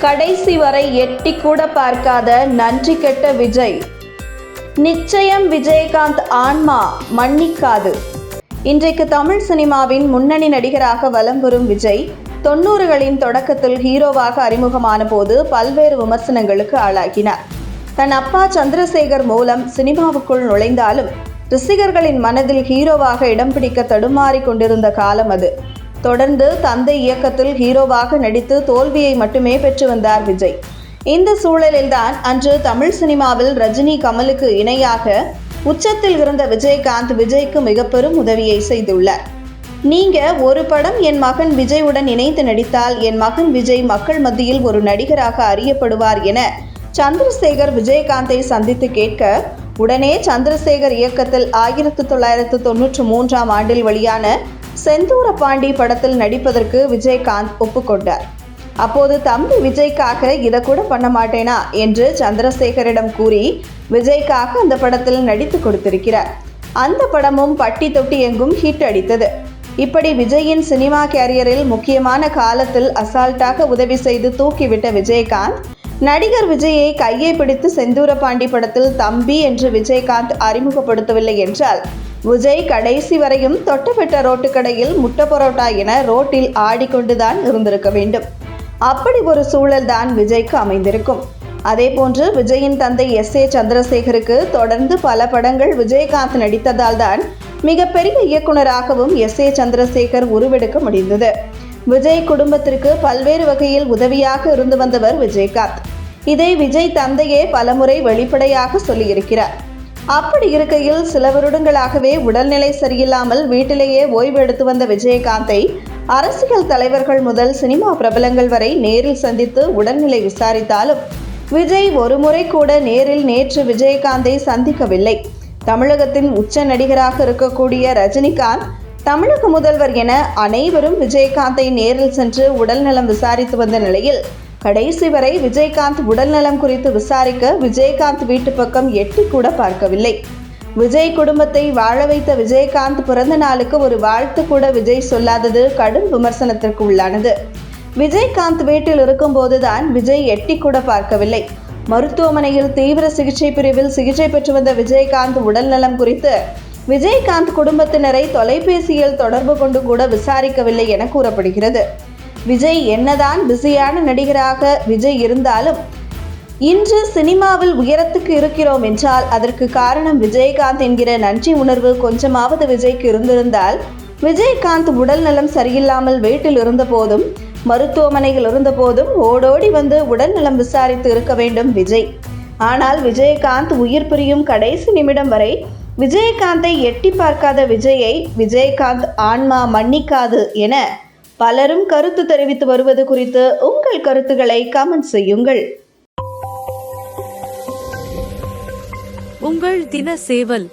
கடைசி வரை எட்டி கூட பார்க்காத நன்றி கெட்ட விஜய். நிச்சயம் விஜயகாந்த் ஆன்மா மன்னிக்காது. இன்றைக்கு தமிழ் சினிமாவின் முன்னணி நடிகராக வலம் வரும் விஜய் தொண்ணூறுகளின் தொடக்கத்தில் ஹீரோவாக அறிமுகமான போது பல்வேறு விமர்சனங்களுக்கு ஆளாகினார். தன் அப்பா சந்திரசேகர் மூலம் சினிமாவுக்குள் நுழைந்தாலும் ரசிகர்களின் மனதில் ஹீரோவாக இடம் பிடிக்க தடுமாறிக் கொண்டிருந்த காலம் அது. தொடர்ந்து தந்தை இயக்கத்தில் ஹீரோவாக நடித்து தோல்வியை மட்டுமே பெற்று வந்தார் விஜய். இந்த சூழலில்தான் அன்று தமிழ் சினிமாவில் ரஜினி கமலுக்கு இணையாக உச்சத்தில் இருந்த விஜயகாந்த் விஜய்க்கு மிக பெரும் உதவியை செய்துள்ளார். நீங்க ஒரு படம் என் மகன் விஜயுடன் இணைந்து நடித்தால் என் மகன் விஜய் மக்கள் மத்தியில் ஒரு நடிகராக அறியப்படுவார் என சந்திரசேகர் விஜயகாந்தை சந்தித்து கேட்க உடனே சந்திரசேகர் இயக்கத்தில் ஆயிரத்து தொள்ளாயிரத்து தொன்னூற்று மூன்றாம் ஆண்டில் வெளியான செந்தூர பாண்டி படத்தில் நடிப்பதற்கு விஜயகாந்த் ஒப்புக்கொண்டார். அப்போது தம்பி விஜய்க்காக இதை கூட பண்ண மாட்டேனா? என்று சந்திரசேகரிடம் கூறி விஜய்க்காக அந்த படத்தில் நடித்து கொடுத்திருக்கிறார். அந்த படமும் பட்டி தொட்டி எங்கும் ஹிட் அடித்தது. இப்படி விஜயின் சினிமா கேரியரில் முக்கியமான காலத்தில் அசால்ட்டாக உதவி செய்து தூக்கிவிட்ட விஜயகாந்த் நடிகர் விஜயை கையை பிடித்து செந்தூர பாண்டி படத்தில் தம்பி என்று விஜயகாந்த் அறிமுகப்படுத்தவில்லை என்றால் விஜய் கடைசி வரையும் தொட்டபெட்ட ரோட்டுக்கடையில் முட்டை பரோட்டா என ரோட்டில் ஆடிக்கொண்டுதான் இருந்திருக்க வேண்டும். அப்படி ஒரு சூழல் தான் விஜய்க்கு அமைந்திருக்கும். அதே போன்று விஜயின் தந்தை எஸ். ஏ. சந்திரசேகருக்கு தொடர்ந்து பல படங்கள் விஜயகாந்த் நடித்ததால் தான் மிகப்பெரிய இயக்குனராகவும் எஸ். ஏ. சந்திரசேகர் உருவெடுக்க முடிந்தது. விஜய் குடும்பத்திற்கு பல்வேறு வகையில் உதவியாக இருந்து வந்தவர் விஜயகாந்த். இதை விஜய் தந்தையே பலமுறை வெளிப்படையாக சொல்லியிருக்கிறார். அப்படி இருக்கையில் சில வருடங்களாகவே உடல்நிலை சரியில்லாமல் வீட்டிலேயே ஓய்வு எடுத்து வந்த விஜயகாந்தை அரசியல் தலைவர்கள் முதல் சினிமா பிரபலங்கள் வரை நேரில் சந்தித்து உடல்நிலை விசாரித்தாலும் விஜய் ஒருமுறை கூட நேரில் நேற்று விஜயகாந்தை சந்திக்கவில்லை. தமிழகத்தின் உச்ச நடிகராக இருக்கக்கூடிய ரஜினிகாந்த் தமிழக முதல்வர் என அனைவரும் விஜயகாந்தை நேரில் சென்று உடல்நலம் விசாரித்து வந்த நிலையில் கடைசி வரை விஜயகாந்த் உடல்நலம் குறித்து விசாரிக்க விஜயகாந்த் வீட்டு பக்கம் எட்டி கூட பார்க்கவில்லை. விஜய் குடும்பத்தை வாழ வைத்த விஜயகாந்த் பிறந்த நாளுக்கு ஒரு வாழ்த்து கூட விஜய் சொல்லாதது கடும் விமர்சனத்திற்கு உள்ளானது. விஜயகாந்த் வீட்டில் இருக்கும்போதுதான் விஜய் எட்டி கூட பார்க்கவில்லை. மருத்துவமனையில் தீவிர சிகிச்சை பிரிவில் சிகிச்சை பெற்று வந்த விஜயகாந்த் உடல்நலம் குறித்து விஜயகாந்த் குடும்பத்தினரை தொலைபேசியில் தொடர்பு கொண்டு கூட விசாரிக்கவில்லை என கூறப்படுகிறது. விஜய் என்னதான் பிஸியான நடிகராக விஜய் இருந்தாலும் இன்று சினிமாவில் உயரத்துக்கு இருக்கிறோம் என்றால் அதற்கு காரணம் விஜயகாந்த் என்கிற நன்றி உணர்வு கொஞ்சமாவது விஜய்க்கு இருந்திருந்தால் விஜயகாந்த் உடல் நலம் சரியில்லாமல் வீட்டில் இருந்தபோதும் மருத்துவமனையில் இருந்தபோதும் ஓடோடி வந்து உடல் நலம் விசாரித்து இருக்க வேண்டும் விஜய். ஆனால் விஜயகாந்த் உயிர் பிரியும் கடைசி நிமிடம் வரை விஜயகாந்தை எட்டி பார்க்காத விஜயை விஜயகாந்த் ஆன்மா மன்னிக்காது என பலரும் கருத்து தெரிவித்து வருவது குறித்து உங்கள் கருத்துக்களை கமெண்ட் செய்யுங்கள். உங்கள் தின சேவல்